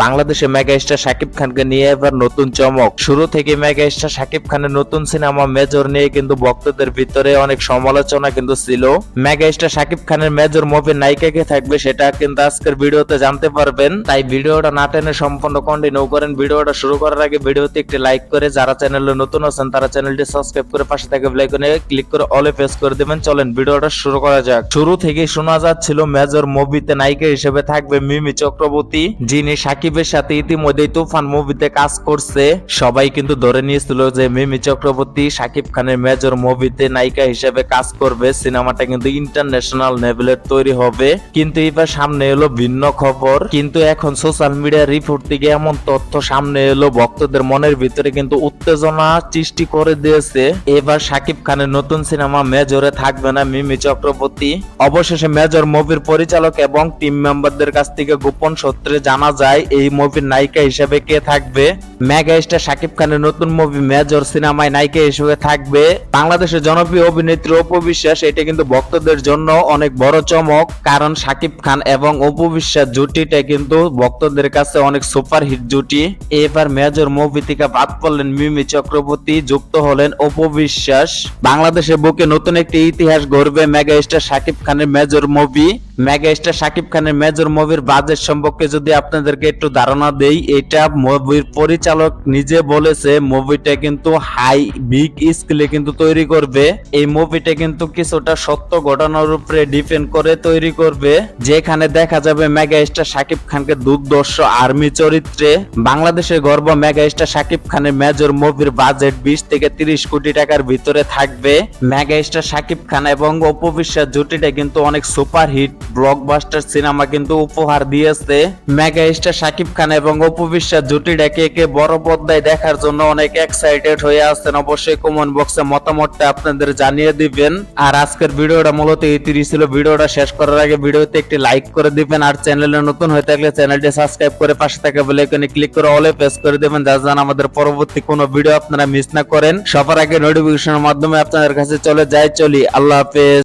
বাংলাদেশে mega star Shakib খানকে নিয়ে এবার নতুন চমক। শুরু থেকে মেগা স্টার শাকিব খানের নতুন সিনেমা মেজর নিয়ে কিন্তু ভক্তদের ভিতরে অনেক সমালোচনা কিন্তু ছিল। মেগা স্টার শাকিব খানের মেজর মুভির নায়িকা কে থাকবে সেটা কিন্তু আজকের ভিডিওতে জানতে পারবেন। তাই ভিডিওটা না টেনে সম্পূর্ণ কন্টিনিউ করেন। ভিডিওটা শুরু করার আগে ভিডিওতে একটি লাইক করে যারা চ্যানেলে নতুন আছেন, তারা চ্যানেলটি সাবস্ক্রাইব করে পাশে থাকা বেল আইকনে ক্লিক করে অলে প্রেস করে দিবেন। চলেন ভিডিওটা শুরু করা যাক। শুরু থেকে শোনা যাচ্ছিল মেজর মুভিতে নায়িকা হিসেবে থাকবে মিমি চক্রবর্তী, যিনি সাকিবের সাথে ইতিমধ্যেই তুফান মুভিতে কাজ করছে। সবাই কিন্তু ধরে নিয়েছিল যে মিমি চক্রবর্তী সাকিব খানের মেজর মুভিতে নায়িকা হিসেবে কাজ করবে। সিনেমাটা কিন্তু ইন্টারন্যাশনাল লেভেলের তৈরি হবে। কিন্তু এবার সামনে এলো ভিন্ন খবর। কিন্তু এখন সোশ্যাল মিডিয়া রিপোর্ট থেকে এমন তথ্য সামনে এলো, ভক্তদের মনের ভিতরে কিন্তু উত্তেজনা সৃষ্টি করে দিয়েছে। এবার সাকিব খানের নতুন সিনেমা মেজরে থাকবে না মিমি চক্রবর্তী। অবশেষে মেজর মুভির পরিচালক এবং টিম মেম্বারদের কাছ থেকে গোপন সূত্রে জানা যায় এই মুভির নায়িকা হিসেবে কে থাকবে? মেগা স্টার সাকিব খানের নতুন মুভি মেজর সিনেমায় নায়িকা হিসেবে থাকবে। বাংলাদেশের জনপ্রিয় অভিনেত্রী অপু বিশ্বাস, এটা কিন্তু ভক্তদের জন্য অনেক বড় চমক। কারণ সাকিব খান এবং অপু বিশ্বাস জুটিটা কিন্তু ভক্তদের কাছে অনেক সুপার হিট জুটি। এবার মেজর মুভি থেকে বাদ পড়লেন মিমি চক্রবর্তী, যুক্ত হলেন অপু বিশ্বাস। বাংলাদেশের বুকে নতুন একটি ইতিহাস গড়বে মেগা স্টার সাকিব খানের major movie mega star Shakib খানের মেজর মুভির বাজেট সম্পর্কে যদি আপনাদেরকে একটু ধারণা দেই, এটা মুভির পরিচালক নিজে বলেছে, মুভিটা কিন্তু হাই বিগ স্কেলে কিন্তু তৈরি করবে। এই মুভিটা কিন্তু কিছুটা সত্য ঘটনার উপরে ডিপেন্ড করে তৈরি করবে। যেখানে দেখা যাবে মেগা স্টার সাকিব খানকে দুর্দর্শ আর্মি চরিত্রে। বাংলাদেশের গর্ব মেগা স্টার সাকিব খানের মেজর মুভির বাজেট বিশ থেকে তিরিশ কোটি টাকার ভিতরে থাকবে। মেগা স্টার সাকিব খান এবং অপবিশ্বাস জুটিটা কিন্তু অনেক সুপার হিট ব্লকবাস্টার সিনেমা কিন্তু উপহার দিয়েছে। মেগা স্টার সাকিব খান এবং অপু বিশ্বাস জুটিটাকে কে বড় পর্দায় দেখার জন্য অনেক এক্সাইটেড হয়ে আছেন। অবশ্যই কমেন্ট বক্সে মতামতটা আপনাদের জানিয়ে দিবেন। আর আজকের ভিডিওটা মূলত তিরিশ ছিল। ভিডিওটা শেষ করার আগে ভিডিওতে একটি লাইক করে দিবেন। আর চ্যানেলে নতুন হয়ে থাকলে চ্যানেলটি সাবস্ক্রাইব করে পাশে থাকা বেল আইকনে ক্লিক করে অলে প্রেস করে দিবেন যা যেন আমাদের পরবর্তী কোনো ভিডিও আপনারা মিস না করেন। সবার আগে নোটিফিকেশনের মাধ্যমে আপনাদের কাছে চলে যায় চলি, আল্লাহ হাফেজ।